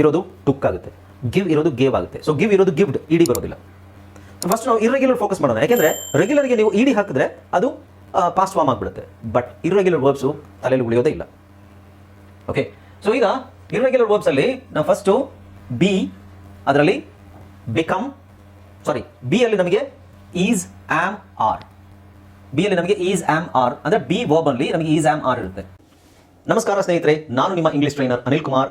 ಇರೋದು ಟುಕ್ ಆಗುತ್ತೆ. ಗಿವ್ ಇರೋದು ಗೇವ್ ಆಗುತ್ತೆ. ಸೊ ಗಿವ್ ಇರೋದು ಗಿಫ್ಟ್ ಇಡಿ ಬರೋದಿಲ್ಲ. ಫಸ್ಟ್ ನಾವು ಇರ್ರೆಗ್ಯುಲರ್ ಫೋಕಸ್ ಮಾಡೋಣ. ಯಾಕೆಂದ್ರೆ ರೆಗ್ಯುಲರ್ಗೆ ನೀವು ಇಡಿ ಹಾಕಿದ್ರೆ ಅದು ಪಾಸ್ಟ್ ಫಾರ್ಮ್ ಆಗಿಬಿಡುತ್ತೆ. ಬಟ್ ಇರ್ರೆಗ್ಯುಲರ್ ವರ್ಬ್ಸು ತಲೆಯಲ್ಲಿ ಉಳಿಯೋದೇ ಇಲ್ಲ. ಓಕೆ ಸೊ ಈಗ ಇರ್ರೆಗ್ಯುಲರ್ ವರ್ಬ್ಸ್ ಅಲ್ಲಿ ನಾವು ಫಸ್ಟು ಬಿ ಅದರಲ್ಲಿ ಬಿಕಮ್ ಸಾರಿ ಬಿ ಅಲ್ಲಿ ನಮಗೆ ಈಸ್ ಆಮ್ ಆರ್ ಬಿ ಅಲ್ಲಿ ನಮಗೆ ಈಸ್ ಆಮ್ ಆರ್ ಅಂದ್ರೆ ಬಿ ವರ್ಬ್ ಅಲ್ಲಿ ನಮಗೆ ಈಸ್ ಆಮ್ ಆರ್ ಇರುತ್ತೆ. ನಮಸ್ಕಾರ ಸ್ನೇಹಿತರೆ, ನಾನು ನಿಮ್ಮ English trainer Anil Kumar.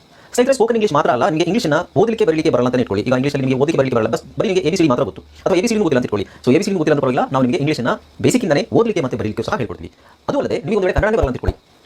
ಸ್ನೇಹಿತರೆ ಸ್ಪೋಕನ್ ಇಂಗ್ಲಿಷ್ ಮಾತ್ರ ಅಲ್ಲ, ನಿಮಗೆ ಇಂಗ್ಲಿಷ್ನ ಓದಲಿಕ್ಕೆ, ಬರಲಿಕ್ಕೆ ಬರಲ್ಲ ಅಂತ ಇಟ್ಕೊಳ್ಳಿ. ಈಗ ಇಂಗ್ಲೀಷಲ್ಲಿ ನಿಮಗೆ ಓದಲಿಕ್ಕೆ, ಬರಲಿಕ್ಕೆ ಬರಲ್ಲ ಬಸ್ ಬರೀ ನಿಮಗೆ ಎಬಿಸಿಡಿ ಮಾತ್ರ ಗೊತ್ತು. ಅಥವಾ ಎಬಿಸಿಡಿ ಓದಿಲ್ಲ ಅಂತ ಇಟ್ಕೊಳ್ಳಿ. ಸೊ ಎಬಿಸಿಡಿ ಓದಿಲ್ಲ ಅಂತ ಪರವಾಗಿಲ್ಲ ನಾವು ನಿಮಗೆ ಇಂಗ್ಲಿಷ್ನ ಬೇಸಿಕ್ಕಿಂದನೇ ಓದಲಿಕ್ಕೆ ಮತ್ತೆ ಬರಲಿಕ್ಕೆ ಸಹ ಹೇಳ್ಕೊಡ್ತೀವಿ. ಅದು ಅಲ್ಲದೆ ನೀವು ಒಂದು ವೇಳೆ ಕನ್ನಡ ಬರಲ್ಲ ಅಂತ ಇಟ್ಕೊಳ್ಳಿ.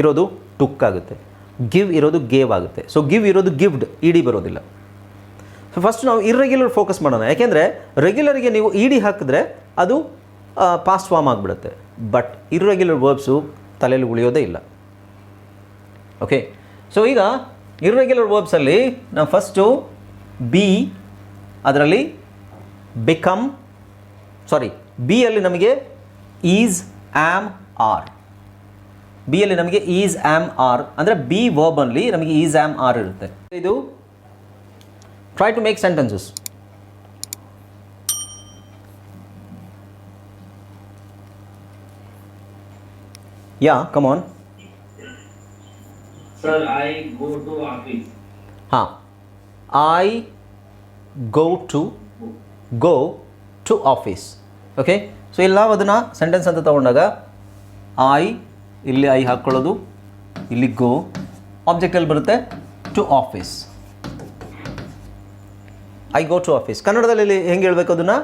ಇರೋದು ಟುಕ್ ಆಗುತ್ತೆ. ಗಿವ್ ಇರೋದು ಗೇವ್ ಆಗುತ್ತೆ. ಸೊ ಗಿವ್ ಇರೋದು ಗಿಫ್ಟ್ ಇಡಿ ಬರೋದಿಲ್ಲ. ಸೊ ಫಸ್ಟ್ ನಾವು ಇರ್ರೆಗ್ಯುಲರ್ ಫೋಕಸ್ ಮಾಡೋಣ. ಯಾಕೆಂದರೆ ರೆಗ್ಯುಲರ್ಗೆ ನೀವು ಇಡಿ ಹಾಕಿದ್ರೆ ಅದು ಪಾಸ್ಟ್ ಫಾರ್ಮ್ ಆಗಿಬಿಡುತ್ತೆ. ಬಟ್ ಇರ್ರೆಗ್ಯುಲರ್ ವರ್ಬ್ಸು ತಲೆಯಲ್ಲಿ ಉಳಿಯೋದೇ ಇಲ್ಲ. ಓಕೆ ಸೊ ಈಗ ಇರ್ರೆಗ್ಯುಲರ್ ವರ್ಬ್ಸಲ್ಲಿ ನಾವು ಫಸ್ಟು ಬಿ ಅದರಲ್ಲಿ ಬಿಕಮ್ ಸಾರಿ ಬಿ ಅಲ್ಲಿ ನಮಗೆ ಈಸ್ ಆ್ಯಮ್ ಆರ್ ಬಿ ಅಲ್ಲಿ ನಮಗೆ ಈಸ್ ಆಮ್ ಆರ್ ಅಂದರೆ ಬಿ ವರ್ಬಲ್ಲಿ ನಮಗೆ ಈಸ್ ಆಮ್ ಆರ್ ಇರುತ್ತೆ. ಇದು try to make sentences yeah come on Sir, I go to office. ಹಾಂ I go to go to office okay so ಇಲ್ಲಿ ನಾವು ಅದನ್ನು ಸೆಂಟೆನ್ಸ್ ಅಂತ ತಗೊಂಡಾಗ ಐ ಇಲ್ಲಿ ಐ ಹಾಕ್ಕೊಳ್ಳೋದು ಇಲ್ಲಿ ಗೋ ಆಬ್ಜೆಕ್ಟಲ್ಲಿ ಬರುತ್ತೆ to office I go to office ಕನ್ನಡದಲ್ಲಿ ಇಲ್ಲಿ ಹೆಂಗೆ ಹೇಳ್ಬೇಕು ಅದನ್ನು?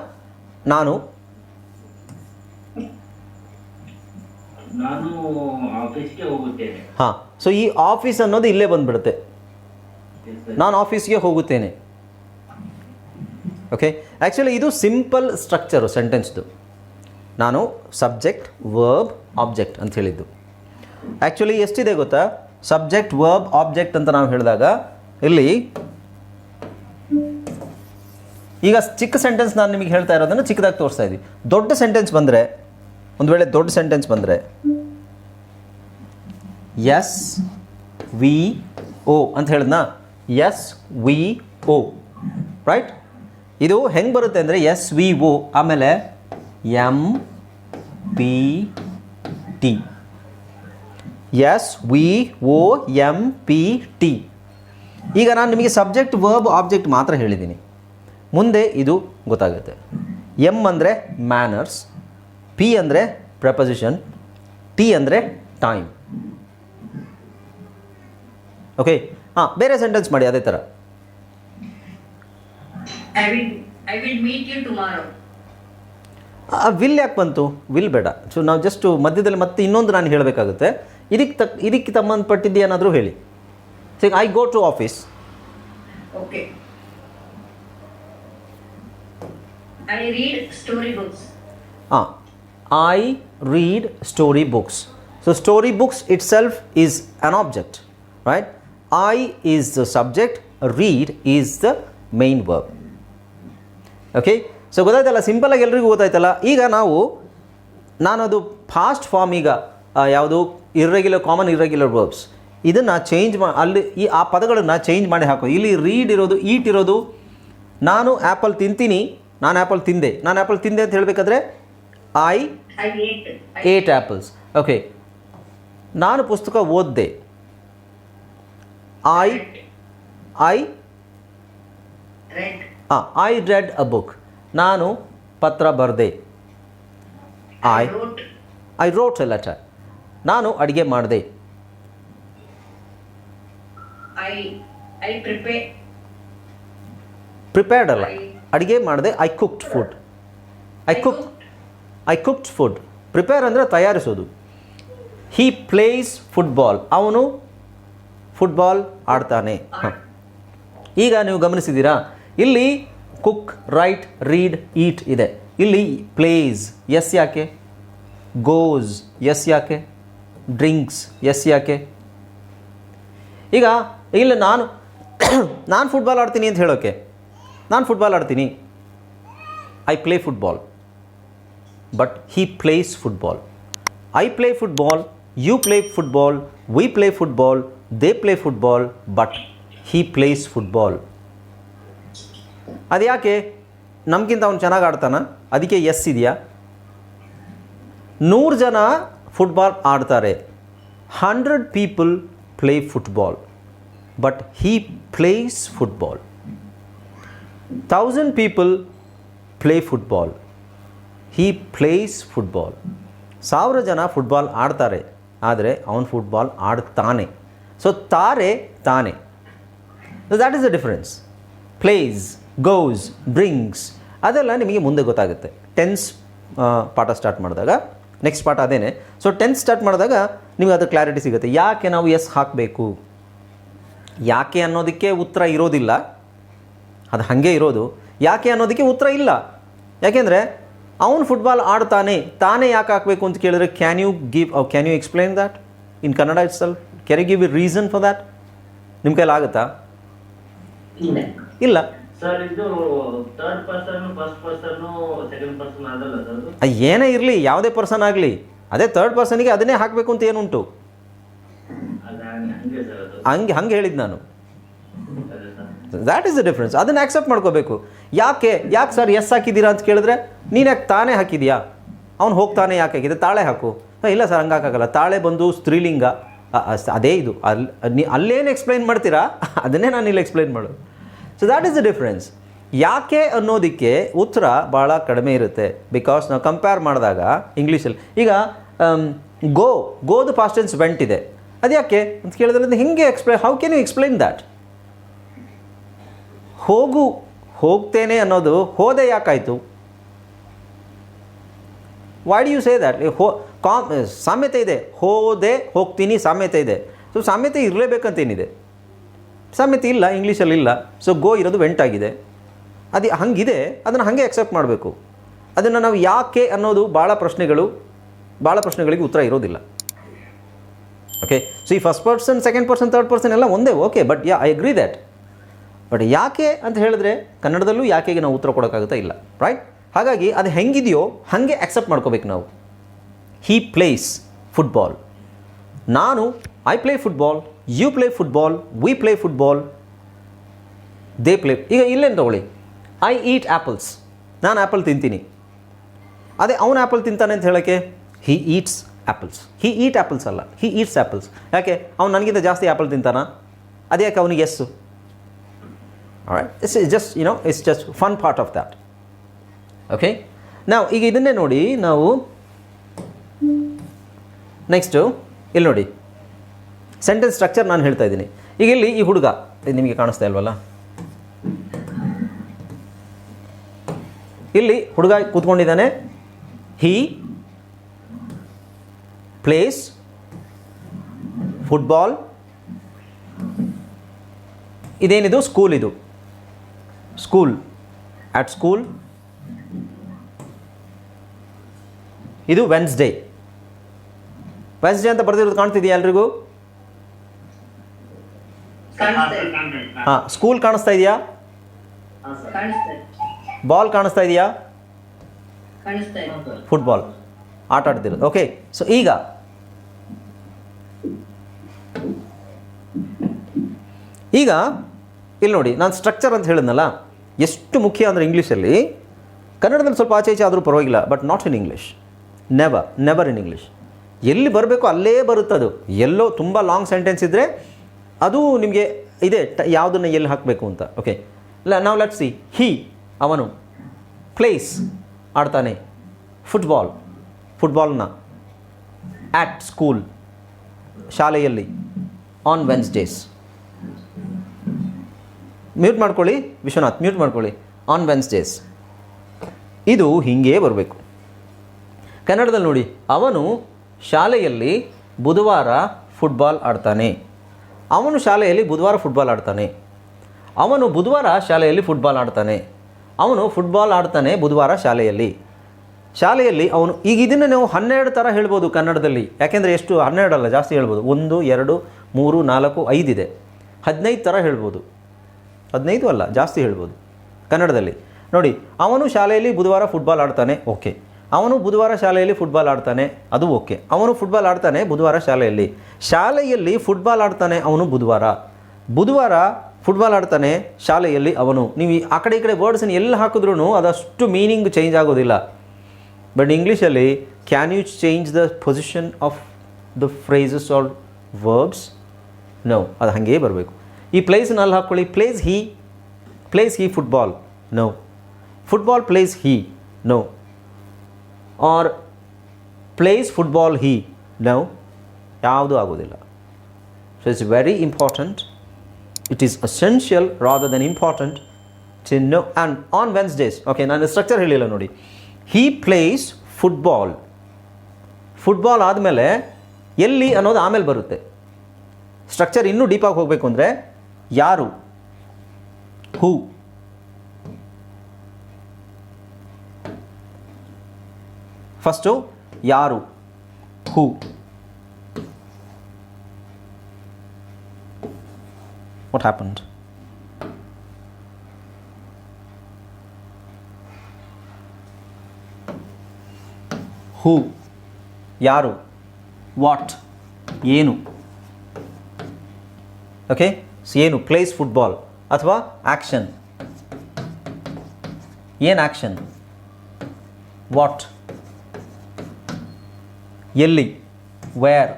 ನಾನು. ಹಾಂ ಸೊ ಈ ಆಫೀಸ್ ಅನ್ನೋದು ಇಲ್ಲೇ ಬಂದ್ಬಿಡುತ್ತೆ. ನಾನು ಆಫೀಸ್ಗೆ ಹೋಗುತ್ತೇನೆ. ಓಕೆ ಆ್ಯಕ್ಚುಲಿ ಇದು ಸಿಂಪಲ್ ಸ್ಟ್ರಕ್ಚರು ಸೆಂಟೆನ್ಸ್ದು ನಾನು ಸಬ್ಜೆಕ್ಟ್ ವರ್ಬ್ ಆಬ್ಜೆಕ್ಟ್ ಅಂತ ಹೇಳಿದ್ದು. ಆ್ಯಕ್ಚುಲಿ ಎಷ್ಟಿದೆ ಗೊತ್ತಾ? ಸಬ್ಜೆಕ್ಟ್ ವರ್ಬ್ ಆಬ್ಜೆಕ್ಟ್ ಅಂತ ನಾವು ಹೇಳಿದಾಗ, ಇಲ್ಲಿ ಈಗ ಚಿಕ್ಕ ಸೆಂಟೆನ್ಸ್ ನಾನು ನಿಮಗೆ ಹೇಳ್ತಾ ಇರೋದನ್ನು ಚಿಕ್ಕದಾಗಿ ತೋರಿಸ್ತಾ ಇದ್ದೀವಿ ದೊಡ್ಡ ಸೆಂಟೆನ್ಸ್ ಬಂದರೆ, ಒಂದು ವೇಳೆ ದೊಡ್ಡ ಸೆಂಟೆನ್ಸ್ ಬಂದರೆ ಎಸ್ ವಿ ಓ ಅಂತ ಹೇಳಿದ್ನಾ? S V O. ರೈಟ್ ಇದು ಹೆಂಗೆ ಬರುತ್ತೆ ಅಂದರೆ ಎಸ್ ವಿ ಓ. ಆಮೇಲೆ M P T S V O M P T ಈಗ ನಾನು ನಿಮಗೆ ಸಬ್ಜೆಕ್ಟ್ ವರ್ಬ್ ಆಬ್ಜೆಕ್ಟ್ ಮಾತ್ರ ಹೇಳಿದ್ದೀನಿ. ಮುಂದೆ ಇದು ಗೊತ್ತಾಗುತ್ತೆ. ಎಂ ಅಂದರೆ ಮ್ಯಾನರ್ಸ್ ಪಿ ಅಂದರೆ ಪ್ರಪೊಸಿಷನ್ ಟಿ ಅಂದರೆ ಟೈಮ್ ಓಕೆ ಹಾಂ ಬೇರೆ ಸೆಂಟೆನ್ಸ್ ಮಾಡಿ ಅದೇ ಥರ I will meet you tomorrow. ಆ ವಿಲ್ ಯಾಕೆ ಬಂತು? ವಿಲ್ ಬೇಡ. ಸೊ ನಾವು ಜಸ್ಟ್ ಮಧ್ಯದಲ್ಲಿ ಮತ್ತೆ ಇನ್ನೊಂದು ನಾನು ಹೇಳಬೇಕಾಗುತ್ತೆ. ಇದಕ್ಕೆ ತಕ್ ಇದಕ್ಕೆ ಸಂಬಂಧಪಟ್ಟಿದ್ದು ಏನಾದರೂ ಹೇಳಿ. So I go to office okay I read story books ಹಾಂ I read story books so story books itself is an object right I is the subject read is the main verb okay so ಗೊತ್ತಾಯ್ತಲ್ಲ? ಸಿಂಪಲಾಗಿ ಎಲ್ರಿಗೂ ಗೊತ್ತಾಯ್ತಲ್ಲ? ಈಗ ನಾವು ನಾನದು fast form ಈಗ ಯಾವುದು irregular common irregular verbs ಇದನ್ನು ಚೇಂಜ್ ಮಾ ಅಲ್ಲಿ ಈ ಆ ಪದಗಳನ್ನು ಚೇಂಜ್ ಮಾಡಿ ಹಾಕೋ. ಇಲ್ಲಿ ರೀಡ್ ಇರೋದು ಈಟ್ ಇರೋದು ನಾನು ಆ್ಯಪಲ್ ತಿಂತೀನಿ ನಾನು ಆ್ಯಪಲ್ ತಿಂದೆ. ನಾನು ಆ್ಯಪಲ್ ತಿಂದೆ ಅಂತ ಹೇಳಬೇಕಾದ್ರೆ ಐ ಏಟ್ ಆ್ಯಪಲ್ಸ್ ಓಕೆ ನಾನು ಪುಸ್ತಕ ಓದಿದೆ. I I. ಹಾಂ ಐ ರೆಡ್ ಅ ಬುಕ್ ನಾನು ಪತ್ರ ಬರೆದೆ. I. I wrote a letter ನಾನು ಅಡುಗೆ ಮಾಡಿದೆ. ಪ್ರಿಪೇರ್ಡ್ ಅಲ್ಲ. ಅಡುಗೆ ಮಾಡಿದೆ I cooked food I cook I cooked food prepare ಅಂದರೆ ತಯಾರಿಸೋದು. ಹೀ ಪ್ಲೇಸ್ ಫುಟ್ಬಾಲ್ ಅವನು ಫುಟ್ಬಾಲ್ ಆಡ್ತಾನೆ. ಹಾಂ. ಈಗ ನೀವು ಗಮನಿಸಿದ್ದೀರಾ? ಇಲ್ಲಿ ಕುಕ್ ರೈಟ್ ರೀಡ್ ಈಟ್ ಇದೆ. ಇಲ್ಲಿ ಪ್ಲೇಸ್ ಎಸ್ ಯಾಕೆ? ಗೋಸ್ ಎಸ್ ಯಾಕೆ? ಡ್ರಿಂಕ್ಸ್ ಎಸ್ ಯಾಕೆ? ಈಗ, ಇಲ್ಲ ನಾನು ನಾನು ಫುಟ್ಬಾಲ್ ಆಡ್ತೀನಿ ಅಂತ ಹೇಳೋಕೆ. ನಾನು ಫುಟ್ಬಾಲ್ ಆಡ್ತೀನಿ. I play football but he plays football I play football you play football we play football they play football but he plays football ಅದು ಯಾಕೆ ನಮಗಿಂತ ಅವ್ನು ಚೆನ್ನಾಗಿ ಆಡ್ತಾನ? ಅದಕ್ಕೆ ಎಸ್ ಇದೆಯಾ? ನೂರು ಜನ ಫುಟ್ಬಾಲ್ ಆಡ್ತಾರೆ. Hundred people play football but he plays football thousand people play football he plays football ಸಾವಿರ ಜನ ಫುಟ್ಬಾಲ್ ಆಡ್ತಾರೆ, ಆದರೆ ಅವನು ಫುಟ್ಬಾಲ್ ಆಡ್ತಾನೆ. ಸೊ ತಾರೆ ತಾನೆ. That is the difference plays goes brings ಅದೆಲ್ಲ ನಿಮಗೆ ಮುಂದೆ ಗೊತ್ತಾಗುತ್ತೆ. ಟೆನ್ಸ್ ಪಾಠ ಸ್ಟಾರ್ಟ್ ಮಾಡಿದಾಗ. ನೆಕ್ಸ್ಟ್ ಪಾಠ ಅದೇನೆ. ಸೊ ಟೆನ್ತ್ ಸ್ಟಾರ್ಟ್ ಮಾಡಿದಾಗ ನಿಮಗೆ ಅದು ಕ್ಲಾರಿಟಿ ಸಿಗುತ್ತೆ. ಯಾಕೆ ನಾವು ಎಸ್ ಹಾಕಬೇಕು? ಯಾಕೆ ಅನ್ನೋದಕ್ಕೆ ಉತ್ತರ ಇರೋದಿಲ್ಲ. ಅದು ಹಾಗೆ ಇರೋದು. ಯಾಕೆ ಅನ್ನೋದಕ್ಕೆ ಉತ್ತರ ಇಲ್ಲ. ಯಾಕೆಂದರೆ ಅವನು ಫುಟ್ಬಾಲ್ ಆಡ್ತಾನೆ. ತಾನೇ ಯಾಕೆ ಹಾಕಬೇಕು ಅಂತ ಕೇಳಿದ್ರೆ can you give can you explain that in Kannada itself can you give a reason for that ನಿಮ್ಮ ಕೈಲಾಗುತ್ತಾ ಇಲ್ಲ. ಸರ್ ಇದು third person first person second person ಅದಲ್ಲ ಸರ್ ಅದು. ಅದು ಏನೇ ಇರಲಿ ಯಾವುದೇ ಪರ್ಸನ್ ಆಗಲಿ. ಅದೇ ತರ್ಡ್ ಪರ್ಸನಿಗೆ ಅದನ್ನೇ ಹಾಕಬೇಕು ಅಂತ ಏನುಂಟು? ಹಂಗೆ ಹಂಗೆ ಹೇಳಿದ್ದು ನಾನು. ದ್ಯಾಟ್ ಈಸ್ ದ ಡಿಫ್ರೆನ್ಸ್ ಅದನ್ನು ಆಕ್ಸೆಪ್ಟ್ ಮಾಡ್ಕೋಬೇಕು. ಯಾಕೆ ಯಾಕೆ ಸರ್ ಎಸ್ ಹಾಕಿದ್ದೀರಾ ಅಂತ ಕೇಳಿದ್ರೆ ನೀನು ಯಾಕೆ ತಾನೇ ಹಾಕಿದ್ಯಾ ಅವ್ನು ಹೋಗ್ತಾನೆ ಯಾಕೆ ಹಾಕಿದೆ ತಾಳೆ ಹಾಕು. "ಏ, ಇಲ್ಲ ಸರ್ ಹಂಗೆ ಹಾಕಾಗಲ್ಲ ತಾಳೆ ಬಂದು ಸ್ತ್ರೀಲಿಂಗ. ಅದೇ ಇದು. ಅಲ್ಲಿ ನೀ ಅಲ್ಲೇನು ಎಕ್ಸ್ಪ್ಲೈನ್ ಮಾಡ್ತೀರಾ? ಅದನ್ನೇ ನಾನು ಇಲ್ಲಿ ಎಕ್ಸ್ಪ್ಲೈನ್ ಮಾಡೋದು. So that is the difference ಯಾಕೆ ಅನ್ನೋದಕ್ಕೆ ಉತ್ತರ ಭಾಳ ಕಡಿಮೆ ಇರುತ್ತೆ. ಬಿಕಾಸ್ ನಾವು ಕಂಪೇರ್ ಮಾಡಿದಾಗ ಇಂಗ್ಲೀಷಲ್ಲಿ ಈಗ ಗೋ ಗೋದು ಫಾಸ್ಟ್ ಟೆನ್ಸ್ ವೆಂಟ್ ಇದೆ. ಅದು ಯಾಕೆ ಅಂತ ಕೇಳಿದ್ರೆ ಹಿಂಗೆ explain how can you explain that ಹೋಗು, ಹೋಗ್ತೇನೆ ಅನ್ನೋದು ಹೋದೆ ಯಾಕಾಯಿತು? Why do you say that ಹೋ, ಕಾಮ್, ಸಾಮ್ಯತೆ ಇದೆ. ಹೋದೆ, ಹೋಗ್ತೀನಿ, ಸಾಮ್ಯತೆ ಇದೆ. ಸೊ ಸಾಮ್ಯತೆ ಇರಲೇಬೇಕಂತೇನಿದೆ. ಸಾಮ್ಯತೆ ಇಲ್ಲ, ಇಂಗ್ಲೀಷಲ್ಲಿ ಇಲ್ಲ. ಸೊ ಗೋ ಇರೋದು ವೆಂಟಾಗಿದೆ ಅದು ಹಂಗಿದೆ, ಅದನ್ನು ಹಾಗೆ ಅಕ್ಸೆಪ್ಟ್ ಮಾಡಬೇಕು. ಅದನ್ನು ನಾವು ಯಾಕೆ ಅನ್ನೋದು ಭಾಳ ಪ್ರಶ್ನೆಗಳು ಭಾಳ ಪ್ರಶ್ನೆಗಳಿಗೆ ಉತ್ತರ ಇರೋದಿಲ್ಲ. ಓಕೆ ಸೊ ಈ first person second person third person ಎಲ್ಲ ಒಂದೇ okay but yeah I agree that but ಯಾಕೆ ಅಂತ ಹೇಳಿದ್ರೆ, ಕನ್ನಡದಲ್ಲೂ ಯಾಕೆಗೆ ನಾವು ಉತ್ತರ ಕೊಡೋಕ್ಕಾಗುತ್ತಾ ಇಲ್ಲ ರೈಟ್ ಹಾಗಾಗಿ ಅದು ಹೆಂಗಿದೆಯೋ ಹಾಗೆ ಅಕ್ಸೆಪ್ಟ್ ಮಾಡ್ಕೋಬೇಕು ನಾವು. ಹೀ ಪ್ಲೇಸ್ ಫುಟ್ಬಾಲ್ ನಾನು I play football you play football we play football they play ಈಗ ಇಲ್ಲೇನು ತಗೊಳ್ಳಿ? ಐ ಈಟ್ ಆ್ಯಪಲ್ಸ್ ನಾನು ಆ್ಯಪಲ್ ತಿಂತೀನಿ. ಅದೇ ಅವನು ಆ್ಯಪಲ್ ತಿಂತಾನೆ ಅಂತ ಹೇಳೋಕ್ಕೆ he eats apples he eat apples ಅಲ್ಲ. ಹಿ ಈಟ್ಸ್ ಆ್ಯಪಲ್ಸ್ ಯಾಕೆ? ಅವ್ನು ನನಗಿಂತ ಜಾಸ್ತಿ ಆ್ಯಪಲ್ ತಿಂತಾನ? ಅದೇ ಯಾಕೆ ಅವನಿಗೆ S it's just just you know it's just fun part of that. Okay, now ಈಗ ಇದನ್ನೇ ನೋಡಿ ನಾವು ನೆಕ್ಸ್ಟು ಇಲ್ಲಿ ನೋಡಿ. ಸೆಂಟೆನ್ಸ್ ಸ್ಟ್ರಕ್ಚರ್ ನಾನು ಹೇಳ್ತಾ ಇದ್ದೀನಿ. ಈಗ ಇಲ್ಲಿ ಈ ಹುಡುಗ ನಿಮಗೆ ಕಾಣಿಸ್ತಾ ಇಲ್ವಲ್ಲ? ಇಲ್ಲಿ ಹುಡುಗ ಕೂತ್ಕೊಂಡಿದ್ದಾನೆ. ಹೀ ಪ್ಲೇಸ್ ಫುಟ್ಬಾಲ್ ಇದೇನಿದು? ಸ್ಕೂಲ್ ಇದು. ಸ್ಕೂಲ್ ಆಟ್ ಸ್ಕೂಲ್ ಇದು ವೆನ್ಸ್ಡೇ ವೆನ್ಸ್ಡೇ ಅಂತ ಬರೆದಿರೋದು ಕಾಣ್ತಿದೆಯಾ ಎಲ್ರಿಗೂ. ಹಾಂ ಸ್ಕೂಲ್ ಕಾಣಿಸ್ತಾ ಇದೆಯಾ. ಬಾಲ್ ಕಾಣಿಸ್ತಾ ಇದೆಯಾ? ಫುಟ್ಬಾಲ್ ಆಟ ಆಡ್ತಿರೋದು. ಓಕೆ ಸೊ ಈಗ ಈಗ ಇಲ್ಲಿ ನೋಡಿ ನಾನು ಸ್ಟ್ರಕ್ಚರ್ ಅಂತ ಹೇಳಿದ್ನಲ್ಲ ಎಷ್ಟು ಮುಖ್ಯ ಅಂದರೆ ಇಂಗ್ಲೀಷಲ್ಲಿ ಕನ್ನಡದಲ್ಲಿ ಸ್ವಲ್ಪ ಆಚೆ ಈಚೆ ಆದರೂ ಪರವಾಗಿಲ್ಲ but not in English never never in English ಎಲ್ಲಿ ಬರಬೇಕು ಅಲ್ಲೇ ಬರುತ್ತದು. ಎಲ್ಲೋ ತುಂಬ ಲಾಂಗ್ ಸೆಂಟೆನ್ಸ್ ಇದ್ದರೆ ಅದು ನಿಮಗೆ ಇದೆ ಯಾವುದನ್ನು ಎಲ್ಲಿ ಹಾಕಬೇಕು ಅಂತ. ಓಕೆ ಇಲ್ಲ ನಾವು ಲೆಟ್ ಸಿ ಹಿ ಅವನು ಪ್ಲೇಸ್ ಆಡ್ತಾನೆ. ಫುಟ್ಬಾಲ್ ಫುಟ್ಬಾಲ್ನ ಆ್ಯಟ್ ಸ್ಕೂಲ್ ಶಾಲೆಯಲ್ಲಿ ಆನ್ ವೆನ್ಸ್ಡೇಸ್ ಮ್ಯೂಟ್ ಮಾಡ್ಕೊಳ್ಳಿ, ವಿಶ್ವನಾಥ್ ಮ್ಯೂಟ್ ಮಾಡ್ಕೊಳ್ಳಿ. ಆನ್ ವೆನ್ಸ್ಡೇಸ್ ಇದು ಹೀಗೇ ಬರಬೇಕು. ಕನ್ನಡದಲ್ಲಿ ನೋಡಿ, ಅವನು ಶಾಲೆಯಲ್ಲಿ ಬುಧವಾರ ಫುಟ್ಬಾಲ್ ಆಡ್ತಾನೆ. ಅವನು ಶಾಲೆಯಲ್ಲಿ ಬುಧವಾರ ಫುಟ್ಬಾಲ್ ಆಡ್ತಾನೆ. ಅವನು ಬುಧವಾರ ಶಾಲೆಯಲ್ಲಿ ಫುಟ್ಬಾಲ್ ಆಡ್ತಾನೆ. ಅವನು ಫುಟ್ಬಾಲ್ ಆಡ್ತಾನೆ ಬುಧವಾರ ಶಾಲೆಯಲ್ಲಿ. ಶಾಲೆಯಲ್ಲಿ ಅವನು, ಈಗ ಇದನ್ನು ನಾವು ಹನ್ನೆರಡು ಥರ ಹೇಳ್ಬೋದು ಕನ್ನಡದಲ್ಲಿ. ಯಾಕೆಂದರೆ ಎಷ್ಟು? ಹನ್ನೆರಡು ಅಲ್ಲ, ಜಾಸ್ತಿ ಹೇಳ್ಬೋದು. ಒಂದು, ಎರಡು, ಮೂರು, ನಾಲ್ಕು ಐದಿದೆ ಹದಿನೈದು ಥರ ಹೇಳ್ಬೋದು. ಹದಿನೈದು ಅಲ್ಲ, ಜಾಸ್ತಿ ಹೇಳ್ಬೋದು ಕನ್ನಡದಲ್ಲಿ. ನೋಡಿ, ಅವನು ಶಾಲೆಯಲ್ಲಿ ಬುಧವಾರ ಫುಟ್ಬಾಲ್ ಆಡ್ತಾನೆ. ಓಕೆ. ಅವನು ಬುಧವಾರ ಶಾಲೆಯಲ್ಲಿ ಫುಟ್ಬಾಲ್ ಆಡ್ತಾನೆ, ಅದು ಓಕೆ ಅವನು ಫುಟ್ಬಾಲ್ ಆಡ್ತಾನೆ ಬುಧವಾರ ಶಾಲೆಯಲ್ಲಿ. ಶಾಲೆಯಲ್ಲಿ ಫುಟ್ಬಾಲ್ ಆಡ್ತಾನೆ ಅವನು ಬುಧವಾರ. ಬುಧವಾರ ಫುಟ್ಬಾಲ್ ಆಡ್ತಾನೆ ಶಾಲೆಯಲ್ಲಿ ಅವನು. ನೀವು ಆ ಕಡೆ ಈ ಕಡೆ ವರ್ಡ್ಸನ್ನು ಎಲ್ಲಿ ಹಾಕಿದ್ರೂ ಅದಷ್ಟು ಮೀನಿಂಗ್ ಚೇಂಜ್ ಆಗೋದಿಲ್ಲ. ಬಟ್ ಇಂಗ್ಲೀಷಲ್ಲಿ can you change the position of the phrases or verbs no ಅದು ಹಾಗೇ ಬರಬೇಕು. ಈ ಪ್ಲೇಸ್ನ ಅಲ್ಲಿ ಹಾಕ್ಕೊಳ್ಳಿ. Plays he plays he football no football plays he no or plays football he no ಯಾವುದೂ ಆಗೋದಿಲ್ಲ. So it's very important it is essential rather than important T no and on Wednesdays okay ನಾನು structure ಹೇಳಿಲ್ಲ ನೋಡಿ. ಹೀ plays football football ಆದಮೇಲೆ ಎಲ್ಲಿ ಅನ್ನೋದು ಆಮೇಲೆ ಬರುತ್ತೆ. ಸ್ಟ್ರಕ್ಚರ್ ಇನ್ನೂ ಡೀಪಾಗಿ ಹೋಗಬೇಕು ಅಂದರೆ ಯಾರು? ಹೂ ಫಸ್ಟು ಯಾರು ಹೂ ವಾಟ್ ಹ್ಯಾಪನ್ಡ್ ಹೂ ಯಾರು ವಾಟ್ ಏನು ಓಕೆ ಏನು ಪ್ಲೇಸ್ ಫುಟ್ಬಾಲ್ ಅಥವಾ ಆ್ಯಕ್ಷನ್ ಏನು ಆ್ಯಕ್ಷನ್ ವಾಟ್ ಎಲ್ಲಿ? ವೇರ್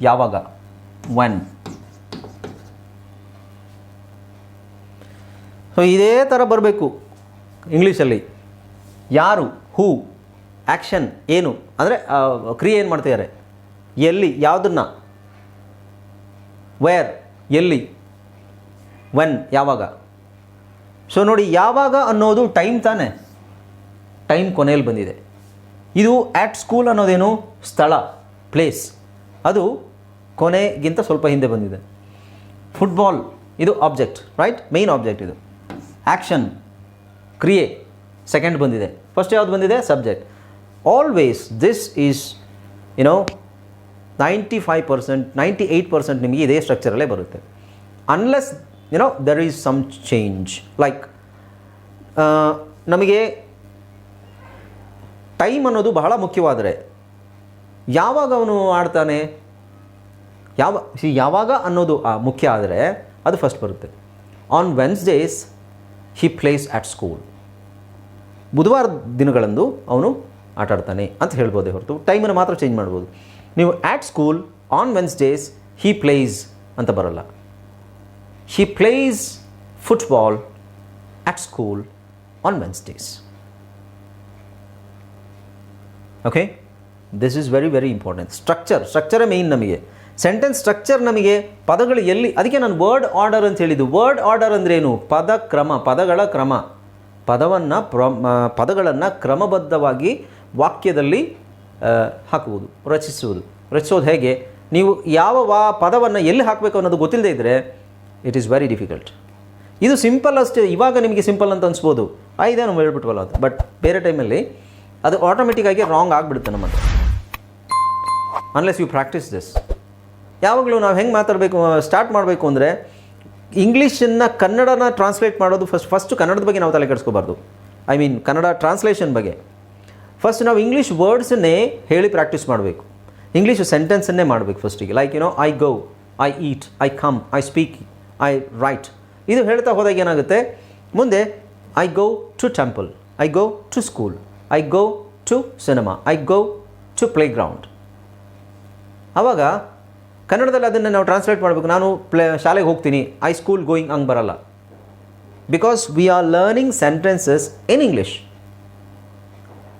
ಯಾವಾಗ? ವೆನ್ ಸೊ ಇದೇ ಥರ ಬರಬೇಕು ಇಂಗ್ಲೀಷಲ್ಲಿ. ಯಾರು? ಹೂ ಆ್ಯಕ್ಷನ್ ಏನು? ಅಂದರೆ ಕ್ರಿಯೆ ಏನು ಮಾಡ್ತಿದ್ದಾರೆ ಎಲ್ಲಿ? ಯಾವುದನ್ನು? ವೇರ್ ಎಲ್ಲಿ? ವೆನ್ ಯಾವಾಗ? ಸೊ ನೋಡಿ, ಯಾವಾಗ ಅನ್ನೋದು ಟೈಮ್ ತಾನೇ. ಟೈಮ್ ಕೊನೆಯಲ್ಲಿ ಬಂದಿದೆ. ಇದು ಆ್ಯಟ್ ಸ್ಕೂಲ್ ಅನ್ನೋದೇನು? ಸ್ಥಳ ಪ್ಲೇಸ್ ಅದು ಕೊನೆಗಿಂತ ಸ್ವಲ್ಪ ಹಿಂದೆ ಬಂದಿದೆ. ಫುಟ್ಬಾಲ್ ಇದು ಆಬ್ಜೆಕ್ಟ್ ರೈಟ್ ಮೇನ್ ಆಬ್ಜೆಕ್ಟ್ ಇದು. ಆ್ಯಕ್ಷನ್ ಕ್ರಿಯೆ ಸೆಕೆಂಡ್ ಬಂದಿದೆ. ಫಸ್ಟ್ ಯಾವುದು ಬಂದಿದೆ? Subject always this is you know ninety five percent ninety eight percent ನಿಮಗೆ ಇದೇ ಸ್ಟ್ರಕ್ಚರಲ್ಲೇ ಬರುತ್ತೆ. Unless you know there is some change like ನಮಗೆ ಟೈಮ್ ಅನ್ನೋದು ಬಹಳ ಮುಖ್ಯವಾದರೆ. ಯಾವಾಗ ಅವನು ಆಡ್ತಾನೆ? ಯಾವ ಸಿ ಯಾವಾಗ ಅನ್ನೋದು ಮುಖ್ಯ ಆದರೆ ಅದು ಫಸ್ಟ್ ಬರುತ್ತೆ. On Wednesdays he plays at school ಬುಧವಾರ ದಿನಗಳಂದು ಅವನು ಆಟಾಡ್ತಾನೆ ಅಂತ ಹೇಳ್ಬೋದೇ ಹೊರತು. ಟೈಮನ್ನು ಮಾತ್ರ ಚೇಂಜ್ ಮಾಡ್ಬೋದು. ನೀವು at school on Wednesdays he plays ಅಂತ ಬರಲ್ಲ. He plays football at school on Wednesdays okay this is very very important structure ಸ್ಟ್ರಕ್ಚರೇ main ನಮಗೆ. ಸೆಂಟೆನ್ಸ್ ಸ್ಟ್ರಕ್ಚರ್ ನಮಗೆ ಪದಗಳು ಎಲ್ಲಿ ಅದಕ್ಕೆ ನಾನು ವರ್ಡ್ ಆರ್ಡರ್ ಅಂತ ಹೇಳಿದ್ದು. ವರ್ಡ್ ಆರ್ಡರ್ ಅಂದ್ರೇನು? ಪದ ಕ್ರಮ. ಪದಗಳ ಕ್ರಮ. ಪದವನ್ನು ಪ್ರ ಪದಗಳನ್ನು ಕ್ರಮಬದ್ಧವಾಗಿ ವಾಕ್ಯದಲ್ಲಿ ಹಾಕುವುದು, ರಚಿಸುವುದು. ರಚಿಸೋದು ಹೇಗೆ? ನೀವು ಯಾವ ವಾ ಪದವನ್ನು ಎಲ್ಲಿ ಹಾಕಬೇಕು ಅನ್ನೋದು ಗೊತ್ತಿಲ್ಲದೆ ಇದ್ದರೆ ಇಟ್ ಈಸ್ ವೆರಿ ಡಿಫಿಕಲ್ಟ್ ಇದು ಸಿಂಪಲ್ ಅಷ್ಟೇ. ಇವಾಗ ನಿಮಗೆ ಸಿಂಪಲ್ ಅಂತ ಅನಿಸ್ಬೋದು. ಆ ಇದೇನು ಹೇಳ್ಬಿಟ್ವಲ್ಲ ಅದು. ಬಟ್ ಬೇರೆ ಟೈಮಲ್ಲಿ ಅದು ಆಟೋಮೆಟಿಕ್ಕಾಗಿ ರಾಂಗ್ ಆಗಿಬಿಡುತ್ತೆ ನಮ್ಮ ಹತ್ರ. ಅನ್ಲೆಸ್ ಯು ಪ್ರಾಕ್ಟೀಸ್ ದಿಸ್ ಯಾವಾಗಲೂ ನಾವು ಹೆಂಗೆ ಮಾತಾಡಬೇಕು ಸ್ಟಾರ್ಟ್ ಮಾಡಬೇಕು ಅಂದರೆ ಇಂಗ್ಲೀಷನ್ನು ಕನ್ನಡನ ಟ್ರಾನ್ಸ್ಲೇಟ್ ಮಾಡೋದು ಫಸ್ಟ್ ಫಸ್ಟು ಕನ್ನಡದ ಬಗ್ಗೆ ನಾವು ತಲೆ ಕೆಡಿಸ್ಕೋಬಾರ್ದು. ಐ ಮೀನ್ ಕನ್ನಡ ಟ್ರಾನ್ಸ್ಲೇಷನ್ ಬಗ್ಗೆ. ಫಸ್ಟ್ ನಾವು ಇಂಗ್ಲೀಷ್ ವರ್ಡ್ಸನ್ನೇ ಹೇಳಿ ಪ್ರಾಕ್ಟೀಸ್ ಮಾಡಬೇಕು. ಇಂಗ್ಲೀಷ್ ಸೆಂಟೆನ್ಸನ್ನೇ ಮಾಡಬೇಕು ಫಸ್ಟಿಗೆ like you know I go I eat I come I speak I write ಇದು ಹೇಳ್ತಾ ಹೋದಾಗ ಏನಾಗುತ್ತೆ? ಮುಂದೆ I go to temple I go to school I go to cinema I go to playground ಆವಾಗ ಕನ್ನಡದಲ್ಲಿ ಅದನ್ನು ನಾವು ಟ್ರಾನ್ಸ್ಲೇಟ್ ಮಾಡಬೇಕು. ನಾನು ಪ್ಲೇ, ಶಾಲೆಗೆ ಹೋಗ್ತೀನಿ. ಐ ಸ್ಕೂಲ್ ಗೋಯಿಂಗ್ ಹಂಗೆ ಬರಲ್ಲ. Because we are learning sentences in English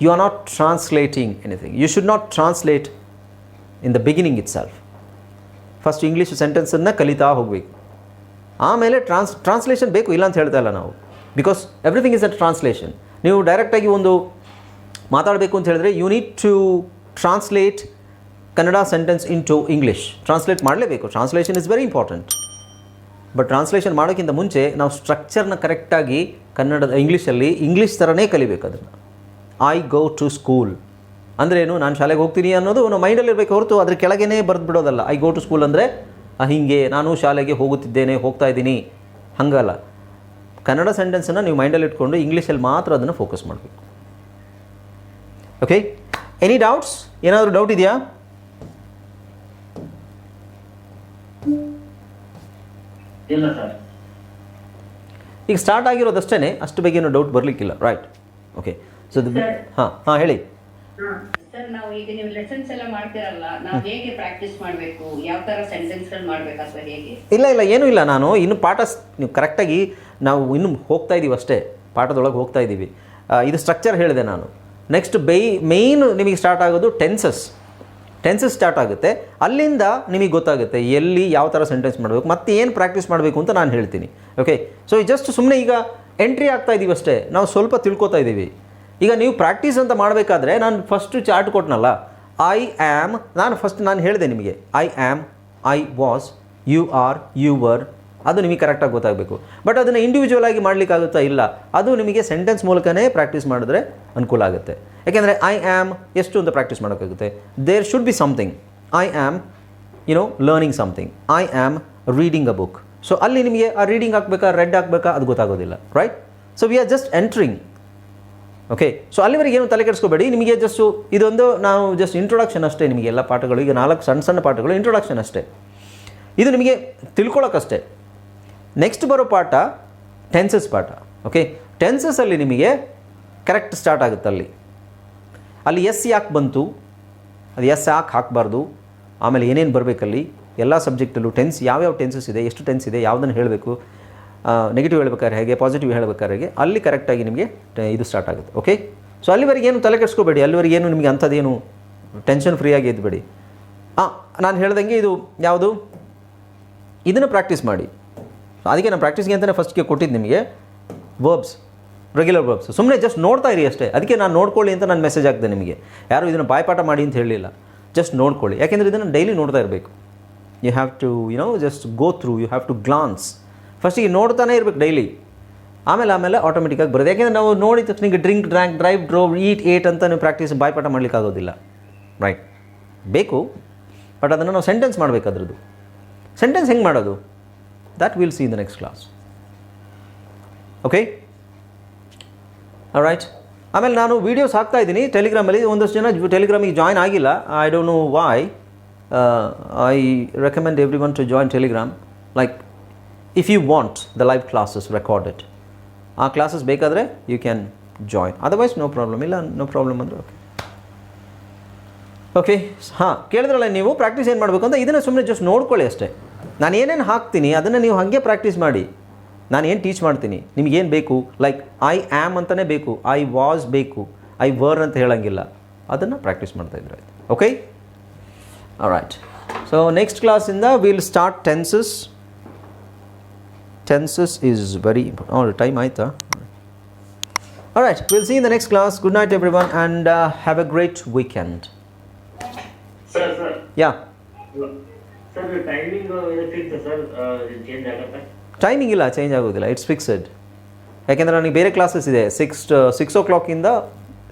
you are not translating anything you should not translate in the beginning itself first English ಸೆಂಟೆನ್ಸನ್ನು ಕಲಿತಾ ಹೋಗಬೇಕು. ಆಮೇಲೆ ಟ್ರಾನ್ಸ್ ಟ್ರಾನ್ಸ್ಲೇಷನ್ ಬೇಕು. ಇಲ್ಲ ಅಂತ ಹೇಳ್ತಾ ಇಲ್ಲ ನಾವು. Because everything is a translation ನೀವು ಡೈರೆಕ್ಟಾಗಿ ಒಂದು ಮಾತಾಡಬೇಕು ಅಂತ ಹೇಳಿದ್ರೆ you need to translate Kannada sentence into English translate ಮಾಡಲೇಬೇಕು. Translation is very important but translation ಮಾಡೋಕ್ಕಿಂತ ಮುಂಚೆ ನಾವು ಸ್ಟ್ರಕ್ಚರ್ನ ಕರೆಕ್ಟಾಗಿ ಕನ್ನಡದ ಇಂಗ್ಲೀಷಲ್ಲಿ ಇಂಗ್ಲೀಷ್ ಥರನೇ ಕಲಿಬೇಕು ಅದನ್ನು. ಐ ಗೋ ಟು ಸ್ಕೂಲ್ ಅಂದರೆ ಏನು, ನಾನು ಶಾಲೆಗೆ ಹೋಗ್ತೀನಿ ಅನ್ನೋದು ನಾವು ಮೈಂಡಲ್ಲಿ ಇರಬೇಕು ಹೊರತು ಅದ್ರ ಕೆಳಗೇ ಬರೆದು ಬಿಡೋದಲ್ಲ. ಐ ಗೋ ಟು ಸ್ಕೂಲ್ ಅಂದರೆ ಹೀಗೆ, ನಾನು ಶಾಲೆಗೆ ಹೋಗುತ್ತಿದ್ದೇನೆ, ಹೋಗ್ತಾ ಇದ್ದೀನಿ. ಹಂಗಲ್ಲ. ಕನ್ನಡ ಸೆಂಟೆನ್ಸನ್ನು ನೀವು ಮೈಂಡಲ್ಲಿ ಇಟ್ಕೊಂಡು ಇಂಗ್ಲೀಷಲ್ಲಿ ಮಾತ್ರ ಅದನ್ನು ಫೋಕಸ್ ಮಾಡಬೇಕು. ಓಕೆ ಎನಿ ಡೌಟ್ಸ್ ಏನಾದರೂ ಡೌಟ್ ಇದೆಯಾ? ಇಲ್ಲ ಸರ್. ಈಗ ಸ್ಟಾರ್ಟ್ ಆಗಿರೋದಷ್ಟೇ ಅಷ್ಟು ಬಗ್ಗೆ ಏನೂ ಡೌಟ್ ಬರಲಿಕ್ಕಿಲ್ಲ ರೈಟ್ ಓಕೆ ಸೊ ಹಾಂ ಹಾಂ ಹೇಳಿ. ಸರ್ ನಾವು ಈಗ ನೀವು ಲೆಸನ್ಸ್ ಎಲ್ಲ ಮಾಡ್ತಿರಲ್ಲ ನಾವು ಹೇಗೆ ಪ್ರಾಕ್ಟೀಸ್ ಮಾಡಬೇಕು ಯಾವ ತರ ಸೆಂಟೆನ್ಸ್ಗಳು ಮಾಡ್ಬೇಕು ಅಥವಾ ಹೇಗೆ? ಇಲ್ಲ ಇಲ್ಲ ಏನೂ ಇಲ್ಲ ನಾನು ಇನ್ನು ಪಾಠ ನೀವು ಕರೆಕ್ಟಾಗಿ ನಾವು ಇನ್ನು ಹೋಗ್ತಾ ಇದ್ದೀವಿ ಅಷ್ಟೇ ಪಾಠದೊಳಗೆ ಹೋಗ್ತಾ ಇದ್ದೀವಿ ಇದು ಸ್ಟ್ರಕ್ಚರ್ ಹೇಳಿದೆ ನಾನು. ನೆಕ್ಸ್ಟ್ ಬೈ ಮೇಯ್ನ್ ನಿಮಗೆ ಸ್ಟಾರ್ಟ್ ಆಗೋದು ಟೆನ್ಸಸ್ ಟೆನ್ಸಸ್ ಸ್ಟಾರ್ಟ್ ಆಗುತ್ತೆ. ಅಲ್ಲಿಂದ ನಿಮಗೆ ಗೊತ್ತಾಗುತ್ತೆ ಎಲ್ಲಿ ಯಾವ ಥರ ಸೆಂಟೆನ್ಸ್ ಮಾಡಬೇಕು, ಮತ್ತೆ ಏನು ಪ್ರಾಕ್ಟೀಸ್ ಮಾಡಬೇಕು ಅಂತ ನಾನು ಹೇಳ್ತೀನಿ. ಓಕೆ ಸೊ ಜಸ್ಟ್ ಸುಮ್ಮನೆ ಈಗ ಎಂಟ್ರಿ ಆಗ್ತಾ ಇದ್ದೀವಿ ಅಷ್ಟೇ. ನಾವು ಸ್ವಲ್ಪ ತಿಳ್ಕೊತಾ ಇದ್ದೀವಿ ಈಗ ನೀವು ಪ್ರಾಕ್ಟೀಸ್ ಅಂತ ಮಾಡಬೇಕಾದ್ರೆ ನಾನು ಫಸ್ಟು ಚಾರ್ಟ್ ಕೊಟ್ಟನಲ್ಲ ಐ ಆ್ಯಮ್ ನಾನು ಫಸ್ಟ್ ನಾನು ಹೇಳಿದೆ ನಿಮಗೆ. I am I was you are you were ಅದು ನಿಮಗೆ ಕರೆಕ್ಟಾಗಿ ಗೊತ್ತಾಗಬೇಕು. ಬಟ್ ಅದನ್ನು ಇಂಡಿವಿಜುವಲ್ ಆಗಿ ಮಾಡಲಿಕ್ಕಾಗುತ್ತಾ ಇಲ್ಲ, ಅದು ನಿಮಗೆ ಸೆಂಟೆನ್ಸ್ ಮೂಲಕನೇ ಪ್ರಾಕ್ಟೀಸ್ ಮಾಡಿದ್ರೆ ಅನುಕೂಲ ಆಗುತ್ತೆ. ಯಾಕೆಂದರೆ ಐ ಆ್ಯಮ್ ಎಷ್ಟು ಅಂತ ಪ್ರಾಕ್ಟೀಸ್ ಮಾಡೋಕ್ಕಾಗುತ್ತೆ. There should be something I am you know learning something I am reading a book so ಅಲ್ಲಿ ನಿಮಗೆ ಆ ರೀಡಿಂಗ್ ಹಾಕ್ಬೇಕಾ ರೆಡ್ ಹಾಕ್ಬೇಕಾ, ಅದು ಗೊತ್ತಾಗೋದಿಲ್ಲ right so we are just entering okay so ಅಲ್ಲಿವರೆಗೆ ಏನು ತಲೆ ಕೆಡಿಸ್ಕೋಬೇಡಿ. ನಿಮಗೆ ಜಸ್ಟು ಇದೊಂದು ನಾವು ಜಸ್ಟ್ ಇಂಟ್ರೊಡಕ್ಷನ್ ಅಷ್ಟೇ. ನಿಮಗೆ ಎಲ್ಲ ಪಾಠಗಳು, ಈಗ ನಾಲ್ಕು ಸಣ್ಣ ಸಣ್ಣ ಪಾಠಗಳು ಇಂಟ್ರೊಡಕ್ಷನ್ ಅಷ್ಟೇ. ಇದು ನಿಮಗೆ ತಿಳ್ಕೊಳ್ಳೋಕ್ಕಷ್ಟೇ ನೆಕ್ಸ್ಟ್ ಬರೋ ಪಾಠ ಟೆನ್ಸಸ್ ಪಾಠ ಓಕೆ ಟೆನ್ಸಸ್ಸಲ್ಲಿ ನಿಮಗೆ ಕರೆಕ್ಟ್ ಸ್ಟಾರ್ಟ್ ಆಗುತ್ತೆ ಅಲ್ಲಿ. ಅಲ್ಲಿ ಎಸ್ ಯಾಕೆ ಬಂತು? ಅದು ಎಸ್ ಯಾಕೆ ಹಾಕಬಾರ್ದು? ಆಮೇಲೆ ಏನೇನು ಬರಬೇಕಲ್ಲಿ ಎಲ್ಲ ಸಬ್ಜೆಕ್ಟಲ್ಲೂ ಟೆನ್ಸ್ ಯಾವ್ಯಾವ ಟೆನ್ಸಸ್ ಇದೆ? ಎಷ್ಟು ಟೆನ್ಸ್ ಇದೆ? ಯಾವುದನ್ನು ಹೇಳಬೇಕು? ನೆಗೆಟಿವ್ ಹೇಳ್ಬೇಕಾದ್ರೆ ಹೇಗೆ? ಪಾಸಿಟಿವ್ ಹೇಳ್ಬೇಕಾದ್ರೆ ಹೇಗೆ? ಅಲ್ಲಿ ಕರೆಕ್ಟಾಗಿ ನಿಮಗೆ ಇದು ಸ್ಟಾರ್ಟ್ ಆಗುತ್ತೆ ಓಕೆ ಸೊ ಅಲ್ಲಿವರೆಗೆ ಏನು ತಲೆ ಕೆಡಿಸ್ಕೋಬೇಡಿ. ಅಲ್ಲಿವರೆಗೆ ಏನು ನಿಮಗೆ ಅಂಥದ್ದೇನು ಟೆನ್ಷನ್ ಫ್ರೀಯಾಗಿ ಇದ್ಬೇಡಿ ಹಾಂ ನಾನು ಹೇಳ್ದಂಗೆ ಇದು ಯಾವುದು? ಇದನ್ನು ಪ್ರಾಕ್ಟೀಸ್ ಮಾಡಿ. ಅದಕ್ಕೆ ನಾನು ಪ್ರಾಕ್ಟೀಸ್ಗೆ ಅಂತಲೇ ಫಸ್ಟ್ಗೆ ಕೊಟ್ಟಿದ್ದು ನಿಮಗೆ. ವರ್ಬ್ಸ್ ರೆಗ್ಯುಲರ್ ವರ್ಬ್ಸ್ ಸುಮ್ಮನೆ ಜಸ್ಟ್ ನೋಡ್ತಾ ಇರಿ ಅಷ್ಟೇ. ಅದಕ್ಕೆ ನಾನು ನೋಡ್ಕೊಳ್ಳಿ ಅಂತ ನಾನು ಮೆಸೇಜ್ ಹಾಕಿದೆ ನಿಮಗೆ. ಯಾರು ಇದನ್ನು ಬಾಯ್ಪಾಠ ಮಾಡಿ ಅಂತ ಹೇಳಲಿಲ್ಲ. ಜಸ್ಟ್ ನೋಡ್ಕೊಳ್ಳಿ. ಯಾಕೆಂದರೆ ಇದನ್ನು ಡೈಲಿ ನೋಡ್ತಾ ಇರಬೇಕು. You have to you know just go through you have to glance ಫಸ್ಟಿಗೆ ನೋಡ್ತಾನೆ ಇರಬೇಕು ಡೈಲಿ ಆಮೇಲೆ ಆಮೇಲೆ ಆಟೋಮೆಟಿಕ್ಕಾಗಿ ಬರುತ್ತೆ ಯಾಕೆಂದರೆ ನಾವು ನೋಡಿದ ತಕ್ಷಣ ಈಗ drink drank drive drove eat ate ಅಂತ ನೀವು ಪ್ರಾಕ್ಟೀಸ್ ಬಾಯ್ಪಾಠ ಮಾಡಲಿಕ್ಕಾಗೋದಿಲ್ಲ ರೈಟ್ ಬೇಕು. ಬಟ್ ಅದನ್ನು ನಾವು ಸೆಂಟೆನ್ಸ್ ಮಾಡಬೇಕು ಅದ್ರದ್ದು ಸೆಂಟೆನ್ಸ್ ಹೆಂಗೆ ಮಾಡೋದು? That will see in the next class okay right ಆಮೇಲೆ ನಾನು ವೀಡಿಯೋಸ್ ಹಾಕ್ತಾ ಇದ್ದೀನಿ. ಟೆಲಿಗ್ರಾಮಲ್ಲಿ ಒಂದಷ್ಟು ಜನ ಟೆಲಿಗ್ರಾಮಿಗೆ ಜಾಯ್ನ್ ಆಗಿಲ್ಲ. I don't know why I recommend everyone to join Telegram like if you want the live classes recorded ಆ ಕ್ಲಾಸಸ್ ಬೇಕಾದರೆ you can join otherwise no problem ಇಲ್ಲ ನೋ ಪ್ರಾಬ್ಲಮ್ ಅಂದರೆ ಓಕೆ ಓಕೆ ಹಾಂ, ಕೇಳಿದ್ರಲ್ಲ ನೀವು? ಪ್ರಾಕ್ಟೀಸ್ ಏನು ಮಾಡಬೇಕು ಅಂತ? ಇದನ್ನು ಸುಮ್ಮನೆ ಜಸ್ಟ್ ನೋಡ್ಕೊಳ್ಳಿ ಅಷ್ಟೇ. ನಾನು ಏನೇನು ಹಾಕ್ತೀನಿ ಅದನ್ನು ನೀವು ಹಾಗೆ ಪ್ರಾಕ್ಟೀಸ್ ಮಾಡಿ. ನಾನು ಏನು ಟೀಚ್ ಮಾಡ್ತೀನಿ? ನಿಮಗೇನು ಬೇಕು? ಲೈಕ್ ಐ ಆ್ಯಮ್ ಅಂತಲೇ ಬೇಕು. ಐ ವಾಸ್ ಬೇಕು. ಐ ವರ್ ಅಂತ ಹೇಳೋಂಗಿಲ್ಲ. ಅದನ್ನು ಪ್ರಾಕ್ಟೀಸ್ ಮಾಡ್ತಾ ಇದ್ರೆ ಆಯ್ತು. ಓಕೆ ರೈಟ್ ಸೊ ನೆಕ್ಸ್ಟ್ ಕ್ಲಾಸಿಂದ will start tenses tenses is very important time ಆಯಿತಾ? All right, we'll see you in the next class. Good night, everyone, and uh, have a great timing ಇಲ್ಲ change ಆಗೋದಿಲ್ಲ it's fixed ಯಾಕೆಂದರೆ ನನಗೆ ಬೇರೆ classes ಇದೆ six six ಓ ಕ್ಲಾಕಿಂದ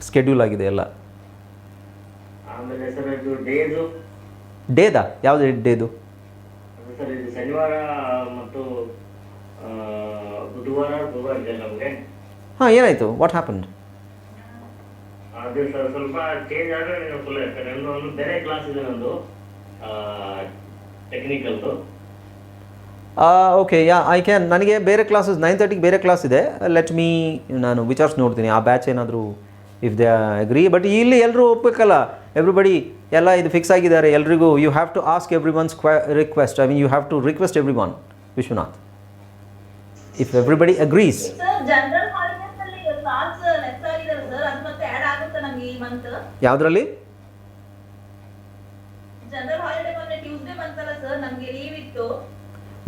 schedule ಆಗಿದೆ ಎಲ್ಲ. ಡೇದು ಯಾವುದು ಡೇದು ಹಾಂ ಏನಾಯಿತು? ವಾಟ್ ಹ್ಯಾಪನ್ ಸ್ವಲ್ಪ ಚೇಂಜ್ ಆದರೆ ಬೇರೆ ಕ್ಲಾಸ್ ಇದೆ ನಂದು. ಟೆಕ್ನಿಕಲ್ದು ಓಕೆ ಯಾ ಐ ಕ್ಯಾನ್ ನನಗೆ ಬೇರೆ ಕ್ಲಾಸಸ್ ನೈನ್ ತರ್ಟಿಗೆ ಬೇರೆ ಕ್ಲಾಸ್ ಇದೆ. ಲೆಟ್ ಮೀ ನಾನು ವಿಚಾರಿಸಿ ನೋಡ್ತೀನಿ. ಆ ಬ್ಯಾಚ್ ಏನಾದರೂ ಇಫ್ ದೇ ಅಗ್ರಿ ಬಟ್ ಇಲ್ಲಿ ಎಲ್ಲರೂ ಒಪ್ಪಬೇಕಲ್ಲ ಎವ್ರಿಬಡಿ ಎಲ್ಲ ಇದು ಫಿಕ್ಸ್ ಆಗಿದ್ದಾರೆ. ಎಲ್ರಿಗೂ you have to ask everyone's request I mean you have to request everyone Vishwanath if everybody agrees sir general holidays ಅಲ್ಲಿ ಕ್ಲಾಸ್ ಲೆಸ್ ಆಗಿದ್ದಾರೆ ಸರ್ ಅದು ಮತ್ತೆ ಆಡ್ ಆಗುತ್ತೆ ನಮ್ಗೆ ಈ ಮಂತ್ ಯಾವುದರಲ್ಲಿ ಜನರಲ್ ಹಾಲಿಡೇ ಮೊನ್ನೆ ಟ್ಯೂಸ್ಡೇ ಬಂತಲ್ಲ ಸರ್ ನಮ್ಗೆ ಲೀವ್ ಇತ್ತು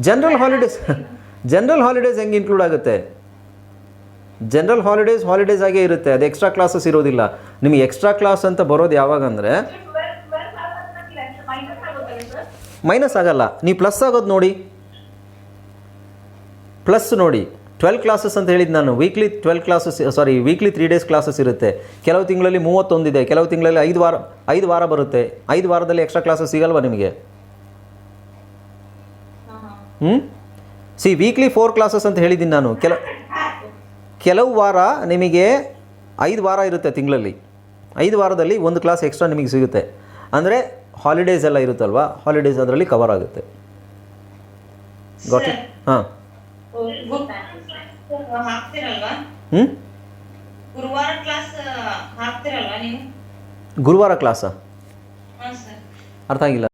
ಜನರಲ್ ಹಾಲಿಡೇಸ್ ಜನರಲ್ ಹಾಲಿಡೇಸ್ ಹೆಂಗೆ ಇನ್ಕ್ಲೂಡ್ ಆಗುತ್ತೆ? ಜನರಲ್ ಹಾಲಿಡೇಸ್ ಹಾಲಿಡೇಸ್ ಆಗೇ ಇರುತ್ತೆ. ಅದು ಎಕ್ಸ್ಟ್ರಾ ಕ್ಲಾಸಸ್ ಇರೋದಿಲ್ಲ. ನಿಮಗೆ ಎಕ್ಸ್ಟ್ರಾ ಕ್ಲಾಸ್ ಅಂತ ಬರೋದು ಯಾವಾಗ ಅಂದರೆ? ಮೈನಸ್ ಆಗಲ್ಲ. ನೀವು ಪ್ಲಸ್ ಆಗೋದು ನೋಡಿ. ಪ್ಲಸ್ ನೋಡಿ. ಟ್ವೆಲ್ ಕ್ಲಾಸಸ್ ಅಂತ ಹೇಳಿದ್ದು ನಾನು. Weekly twelve classes sorry weekly three days classes ಇರುತ್ತೆ. ಕೆಲವು ತಿಂಗಳಲ್ಲಿ ಮೂವತ್ತೊಂದಿದೆ ಕೆಲವು ತಿಂಗಳಲ್ಲಿ ಐದು ವಾರ ಐದು ವಾರ ಬರುತ್ತೆ. ಐದು ವಾರದಲ್ಲಿ ಎಕ್ಸ್ಟ್ರಾ ಕ್ಲಾಸಸ್ ಸಿಗಲ್ವಾ ನಿಮಗೆ? ಹ್ಞೂ ಸಿ ವೀಕ್ಲಿ ಫೋರ್ ಕ್ಲಾಸಸ್ ಅಂತ ಹೇಳಿದ್ದೀನಿ ನಾನು. ಕೆಲ ಕೆಲವು ವಾರ ನಿಮಗೆ ಐದು ವಾರ ಇರುತ್ತೆ ತಿಂಗಳಲ್ಲಿ. ಐದು ವಾರದಲ್ಲಿ ಒಂದು ಕ್ಲಾಸ್ ಎಕ್ಸ್ಟ್ರಾ ನಿಮಗೆ ಸಿಗುತ್ತೆ. ಅಂದರೆ ಹಾಲಿಡೇಸ್ ಎಲ್ಲ ಇರುತ್ತಲ್ವಾ? ಹಾಲಿಡೇಸ್ ಅದರಲ್ಲಿ ಕವರ್ ಆಗುತ್ತೆ. ಗಾಟ್ ಹಾಂ. ಹ್ಞೂ ಗುರುವಾರ ಕ್ಲಾಸ್ ಅರ್ಥ ಆಗಿಲ್ಲ.